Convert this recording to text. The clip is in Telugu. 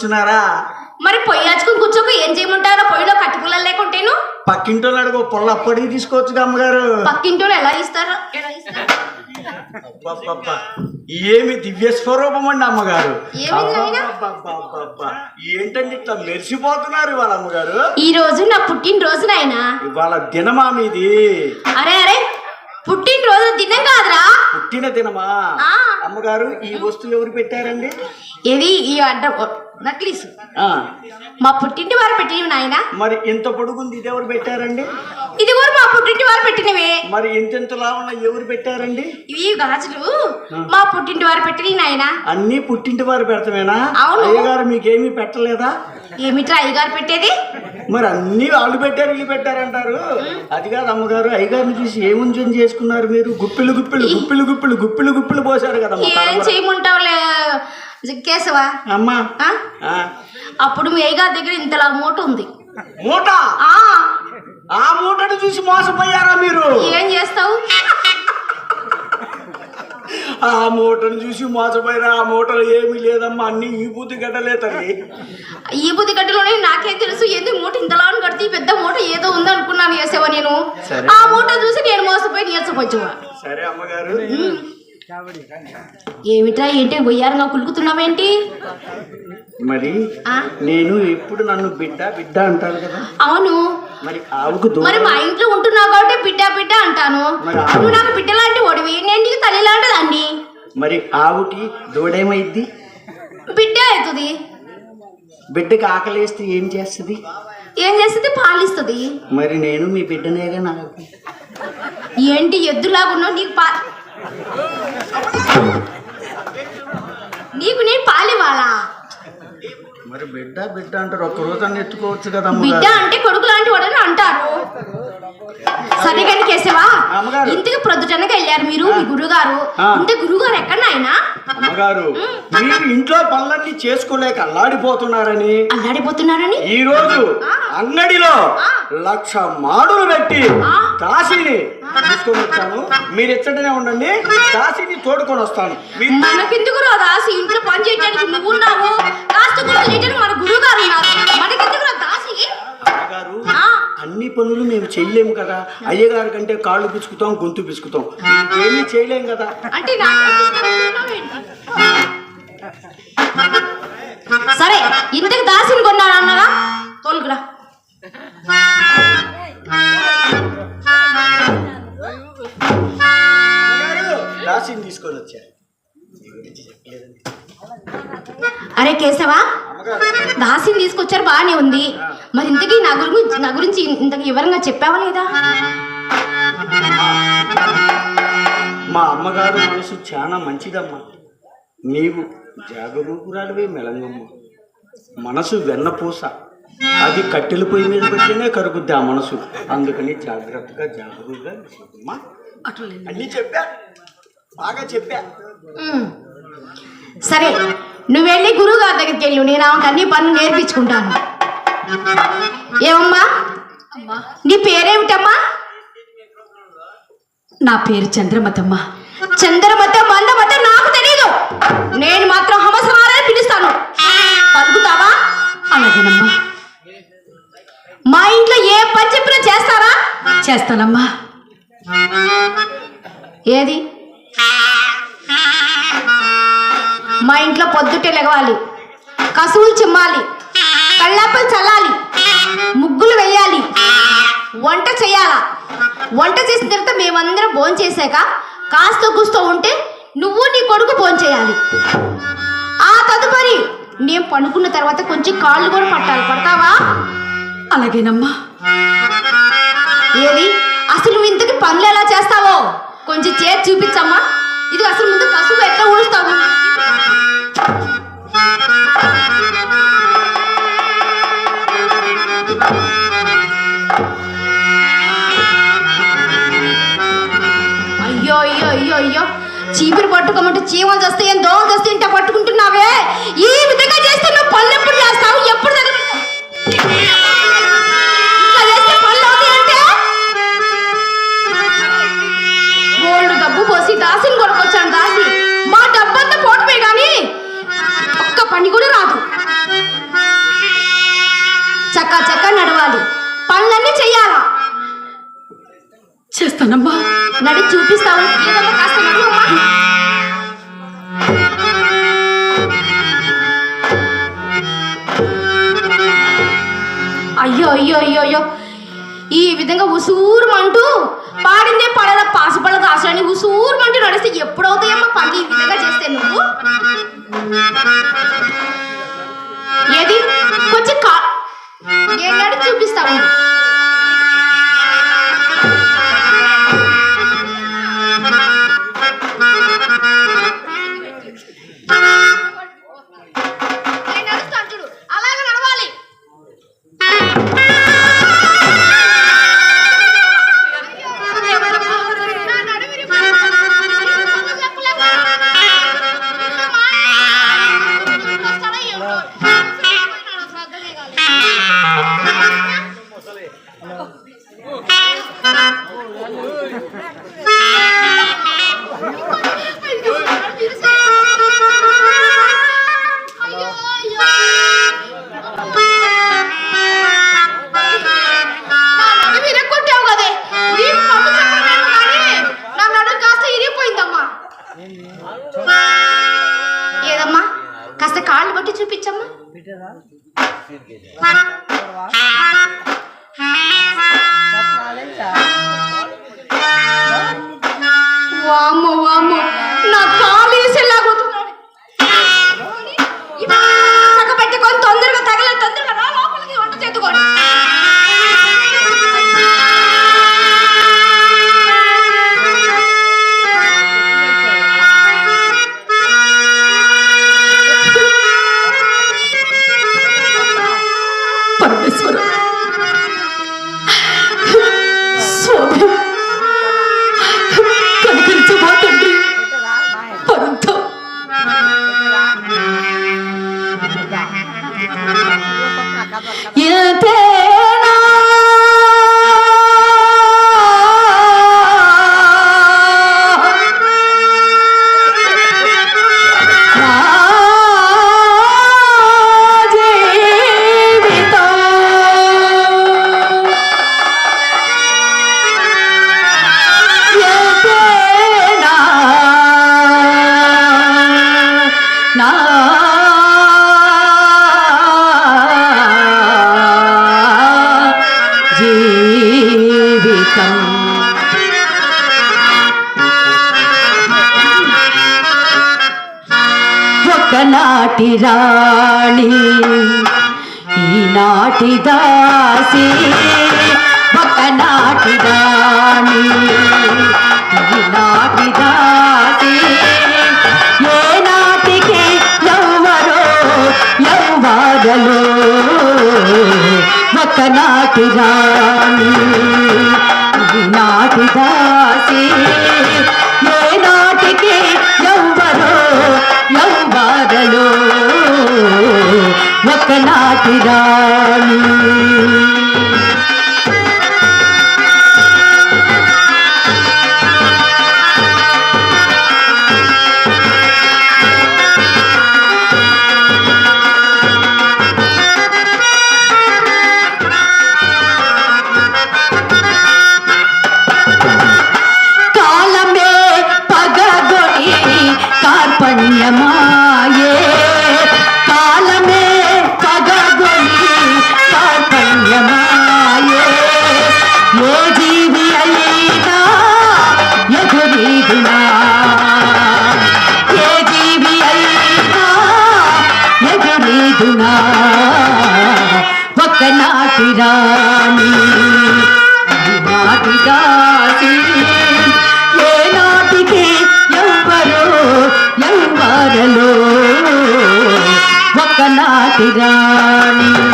కూర్చున్నారా? మరి పొయ్యి హచ్చుకుని కూర్చోక ఏం చేయమంటారో? పొయ్యిలో కట్టి పుల్లలు లేకుంటేను. పక్కింటి అడుగు పొల్ల అప్పటికి తీసుకోవచ్చు అమ్మగారు. పక్కింటోళ్ళు ఎలా ఇస్తారో? ఎలా ఇస్తారు. ఏమి దివ్య స్వరూపం అండి అమ్మగారు. ఏంటండి ఇట్లా మెరిసిపోతున్నారు ఇవాళ అమ్మగారు? ఈ రోజు నా పుట్టినరోజు నాయనా. ఇవాళ దినమా మీది? అరే అరే పుట్టినరోజు దినం కాదురా. పుట్టిన దినమా. అమ్మగారు ఈ వస్తువు ఎవరు పెట్టారండి? ఇది ఈ అడ్డ నక్లీస్. మా పుట్టింటి వారు పెట్టినవి నాయన. మరి ఇంత పొడుగుంది ఇది ఎవరు పెట్టారండి? ఇది కూడా మా పుట్టింటి వారు పెట్టినవే? మరి ఇంతెంతలా ఉన్న ఎవరు పెట్టారండి? ఇవి గాజులు. మా పుట్టింటి వారు పెట్టినవి నాయన. అన్నీ పుట్టింటి వారు పెడతామేనా? అవును. అయ్యగారు మీకేమీ పెట్టలేదా? ఏమిట్రా అయ్యగారు పెట్టేది? మరి అన్ని వాళ్ళు పెట్టారు వీళ్ళు పెట్టారంటారు అది కాదు అమ్మగారు అయ్యగారిని చూసి ఏముంజం చేసుకున్నారు మీరు? గుప్పిలు గుప్పిలు గుప్పిలు గుప్పిలు గుప్పిలు గుప్పిలు పోసారు. చేయమంటావులే కేశవా అమ్మా. అప్పుడు మీ అయ్యగారి దగ్గర ఇంతలా మూట ఉంది. మూట? ఆ. ఆ మూటను చూసి మోసపోయారా మీరు? ఏం చేస్తావు? ఆ మూటను చూసి మోసపోయారా ఆ మూటలో ఏమీ లేదమ్మా అన్ని ఈ బుద్ధి గడ్డలే తల్లి. ఈ బుద్ధి గడ్డలోనే నాకేం తెలుసు ఎందుకు మూట ఇంతలా కడితే ఈ పెద్ద మూట ఏదో ఉందనుకున్నాను వేసేవా నేను? సరే. ఆ మూట చూసి నేను మోసపోయి నీరసపోచ్చువా? సరే అమ్మగారు. ఏమిట్రా ఏంటి గొయ్యారంగా కులుకుతున్నావేంటి మరి ఆ? నేను ఇప్పుడు నన్ను బిడ్డ బిడ్డ అంటారు కదా. అవును. మరి ఆవుకు మరి మా ఇంట్లో ఉంటున్నావు కాబట్టి బిడ్డ బిడ్డ అంటాను. నువ్వు నాకు బిడ్డ లాంటి ఒడివి నేను నీకు తల్లి లాంటి దాన్ని మరి ఆవుకి దూడేమైద్ది? బిడ్డ అవుతుంది. బిడ్డకి ఆకలేస్తే ఏం చేస్తుంది? ఏం చేస్తుంది? పాలిస్తుంది. మరి నేను మీ బిడ్డనేగా నాకు. ఏంటి ఎద్దులాగున్నావు నీకు పా నీకు నేను పాలివ్వాలా? మరి బిడ్డ బిడ్డ అంటారు. ఒక్క రోజు అన్న ఎత్తుకోవచ్చు కదా బిడ్డ అంటే కొడుకు లాంటి వాడని అంటారు. సరే కానీ కేశవా. ఇంటికి ప్రొద్దుటనగా వెళ్ళారు మీరు మీ గురుగారు. ఇంటి గురుగారు ఎక్కడ నాయనా అమ్మగారు మీరు ఇంట్లో పనులన్నీ చేసుకోలేక అల్లాడిపోతున్నారని. అల్లాడిపోతున్నారని? ఈ రోజు. అంగడిలో. లక్ష మాడులు పెట్టి. కాశీని తీసుకొని వచ్చాను. మీరు ఎచ్చటనే ఉండండి. కాశీని తోడుకొని వస్తాను. మనకెందుకు రా దాసి? ఇంట్లో పని చేయడానికి నువ్వు ఉన్నావు పనులు మేము చేయలేము కదా. అయ్యగారి కంటే కాళ్ళు పిసుకుతాం గొంతు పిసుకుతాం. ఏమీ చేయలేం కదా? సరే ఇంతకు దాసిని కొన్నాడు అన్నగా? తోలుకురా. దాసిని తీసుకొని వచ్చారు. అరే కేశవా దాసిని తీసుకొచ్చారు బాగానే ఉంది. మరి ఇంతకీ నా గురించి నా గురించి ఇంతకు వివరంగా చెప్పావా లేదా? మా అమ్మగారు మనసు చాలా మంచిదమ్మా. నీవు జాగరూకురాలివే మెలంగమ్మ. మనసు వెన్నపూస. అది కట్టెల పొయ్యి మీద పెట్టినే కరుగుద్ది ఆ మనసు. అందుకని జాగ్రత్తగా జాగరూకుగా అమ్మా అన్నీ చెప్పా. బాగా చెప్పా. సరే నువ్వు వెళ్ళి గురువు గారి దగ్గరికి వెళ్ళు. నేను ఆమెకు అన్ని పనులు నేర్పించుకుంటాను. ఏమమ్మా? నీ పేరేమిటమ్మా? నా పేరు చంద్రమతమ్మ. చంద్రమత మందమత నాకు తెలియదు నేను మాత్రం హమసమారని పిలుస్తాను. పలుకుతావా? అలాగేనమ్మా. మా ఇంట్లో ఏ పని చెప్పినా చేస్తారా? చేస్తానమ్మా. ఏది? మా ఇంట్లో పొద్దుటే లెగవాలి కసువులు చిమ్మాలి. కళ్ళాపలు చల్లాలి. ముగ్గులు వేయాలి. వంట చేయాలా? వంట చేసిన తర్వాత మేమందరం భోజనం చేశాక కాస్త కూస్తో ఉంటే నువ్వు నీ కొడుకు భోజనం చేయాలి. ఆ తదుపరి నేను పడుకున్న తర్వాత కొంచెం కాళ్ళు కూడా పట్టాలి. పడతావా? అలాగేనమ్మా. ఏది? అసలు నువ్వు ఇంతకి పనులు ఎలా చేస్తావో? కొంచెం చేతి చూపించమ్మా. ఇది అసలు ముందు కసువు ఎట్లా ఊడుస్తావు? అయ్యో అయ్యో అయ్యో అయ్యో. చీపురు పట్టుకోమంటే చీమలు చేస్తే ఏం దోమలు చేస్తే ఇంట పట్టుకుంటున్నావే చకచక నడవాలి. పనులన్నీ చెయ్యాలా? చేస్తానమ్మా. నడి చూపిస్తావు? అయ్యో అయ్యో అయ్యో అయ్యో. ఈ విధంగా ఉసూరుమంటూ పాడిందే పాడాల? పాసిపళ్ళ కాసాని ఉసూరుమంటూ నడిస్తే ఎప్పుడవుతాయమ్మా పని ఈ విధంగా చేస్తే నువ్వు? ఏది? కొంచెం కా నేను నడి బట్టి చూపించమ్మా. వామ్మో వామ్మో. కృష్ణ జీవితం. ఒకనాటి రాణి ఈనాటి దాసీ నాటి రాణి నాటి దాసి. ఏ నాటికి ఎవ్వరో ఎవ్వరలో ఒక నాటి రాణి. ఒక నాటి రాణి నాటి దాసి. ఏ నాటికి ఎవ్వరో ఎవ్వరలో ఒక నాటి రాణి.